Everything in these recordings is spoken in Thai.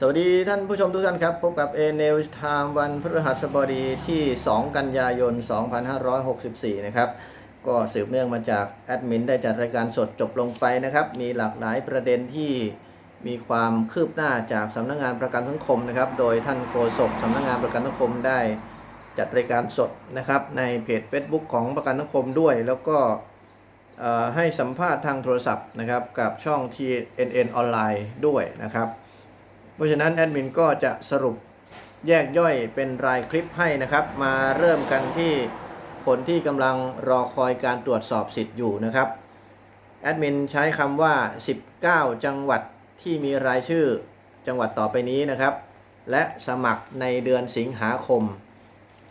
สวัสดีท่านผู้ชมทุกท่านครับ พบกับ a n e w s Time วันพฤหัสบดีที่ 2 กันยายน 2564 นะครับ ก็สืบเนื่องมาจากแอดมินได้จัดรายการสดจบลงไปนะครับ มีหลากหลายประเด็นที่มีความคืบหน้าจากสำนักงานประกันสังคมนะครับ โดยท่านโฆษกสำนักงานประกันสังคมได้จัดรายการสดนะครับ ในเพจ Facebook ของประกันสังคมด้วย แล้วก็ให้สัมภาษณ์ทางโทรศัพท์นะครับกับช่อง TNN ออนไลน์ด้วยนะครับ เพราะฉะนั้นแอดมินก็จะสรุปแยกย่อยเป็นรายคลิปให้นะครับ มาเริ่มกันที่คนที่กำลังรอคอยการตรวจสอบสิทธิ์อยู่นะครับแอดมินใช้คำว่า 19 จังหวัดที่มีรายชื่อจังหวัดต่อไปนี้นะครับ และสมัครในเดือนสิงหาคม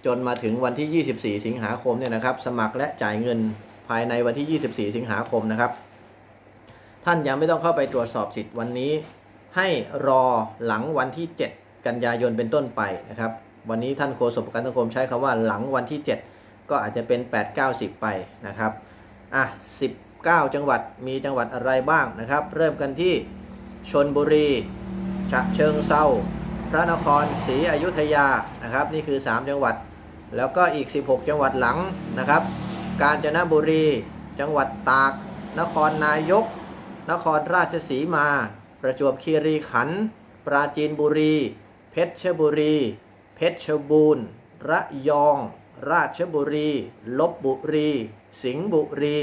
จนมาถึงวันที่ 24 สิงหาคมเนี่ยนะครับ สมัครและจ่ายเงินภายในวันที่ 24 สิงหาคมนะครับ ท่านยังไม่ต้องเข้าไปตรวจสอบสิทธิ์วันนี้ ให้รอหลังวันที่ 7 กันยายนเป็นต้นไปนะครับ วันนี้ท่านโฆษกประกันสังคมใช้คำว่าหลังวันที่ 7 ก็อาจจะเป็น 8 9 10 ไปนะครับอะ19 จังหวัดมีจังหวัดอะไรบ้างนะครับ เริ่มกันที่ชนบุรีฉะเชิงเซาพระนครศรีอยุธยานะครับ นี่คือ 3 จังหวัด แล้วก็อีก 16 จังหวัดหลังนะครับ กาญจนบุรี จังหวัดตาก นครนายก นครราชสีมา ประจวบคีรีขันธ์ปราจีนบุรี เพชรบุรี เพชรบูรณ์ ระยอง ราชบุรี ลบบุรี สิงห์บุรี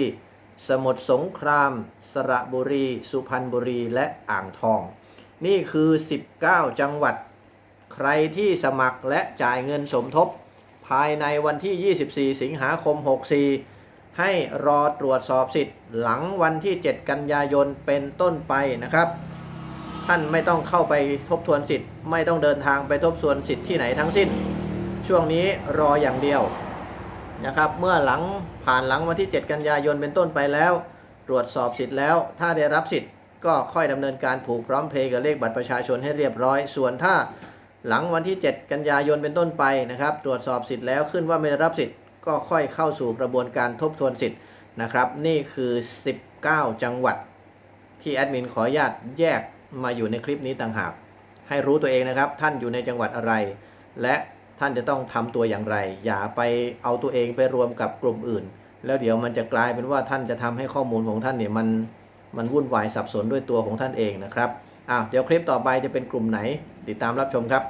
สมุทรสงคราม สระบุรี สุพรรณบุรี และอ่างทอง นี่คือ 19 จังหวัด ใครที่สมัครและจ่ายเงินสมทบ ภายในวันที่ 24 สิงหาคม 64ให้รอตรวจสอบสิทธิ์หลังวันที่ 7 กันยายนเป็นต้นไปนะครับ ท่านไม่ต้องเข้าไปทบทวนสิทธิ์ ไม่ต้องเดินทางไปทบทวนสิทธิ์ที่ไหนทั้งสิ้น ช่วงนี้รออย่างเดียวนะครับ เมื่อหลังผ่านหลังวันที่ 7 กันยายนเป็นต้นไปแล้ว ตรวจสอบสิทธิ์แล้ว ถ้าได้รับสิทธิ์ก็ค่อยดำเนินการผูกพร้อมเพย์กับเลขบัตรประชาชนให้เรียบร้อย ส่วนถ้าหลังวันที่ 7 กันยายนเป็นต้นไปนะครับ ตรวจสอบสิทธิ์แล้วขึ้นว่าไม่ได้รับสิทธิ์ก็ค่อยเข้าสู่กระบวนการทบทวนสิทธิ์นะครับ นี่คือ 19 จังหวัดที่แอดมินขออนุญาตแยก มาอยู่ในคลิปนี้ต่างหาก ให้รู้ตัวเองนะครับ ท่านอยู่ในจังหวัดอะไร และท่านจะต้องทำตัวอย่างไร อย่าไปเอาตัวเองไปรวมกับกลุ่มอื่น แล้วเดี๋ยวมันจะกลายเป็นว่าท่านจะทำให้ข้อมูลของท่านเนี่ยมันมันวุ่นวายสับสนด้วยตัวของท่านเองนะครับอ้าวเดี๋ยวคลิปต่อไปจะเป็นกลุ่มไหน ติดตามรับชมครับ